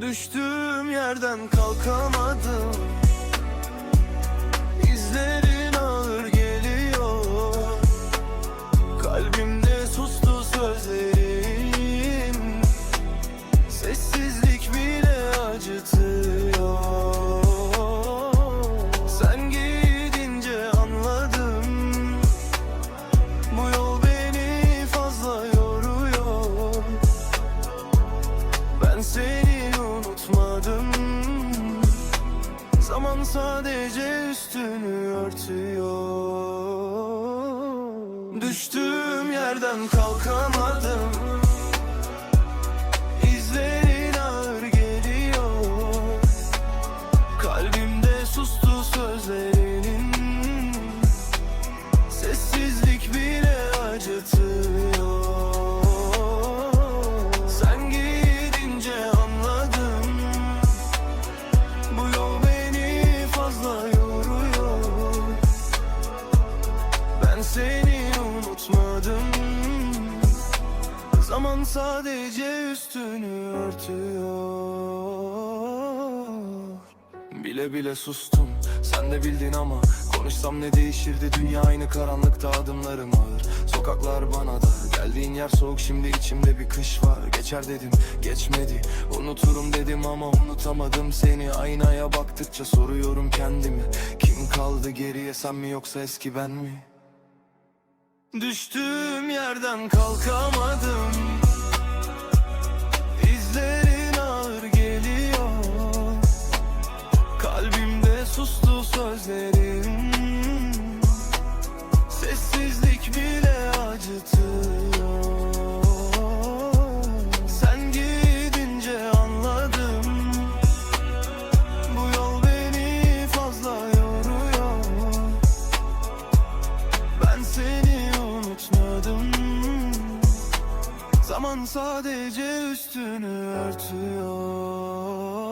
Düştüğüm yerden kalkamadım Zaman sadece üstünü örtüyor. Düştüğüm yerden kalkamadım fazla yoruyor. Ben seni unutmadım. Zaman sadece üstünü örtüyor. Bile bile sustum sen de bildin ama Konuşsam ne değişirdi? Dünya aynı karanlıkta adımlarım ağır. Sokaklar bana dar geldiğin yer soğuk şimdi içimde bir kış var. Geçer dedim geçmedi. Unuturum dedim ama unutamadım seni. Aynaya baktıkça soruyorum kendimi. Kim kaldı geriye sen mi yoksa eski ben mi? Düştüğüm yerden kalkamadım. İzlerin ağır geliyor. Kalbimde sustu sözlerin Zaman sadece üstünü örtüyor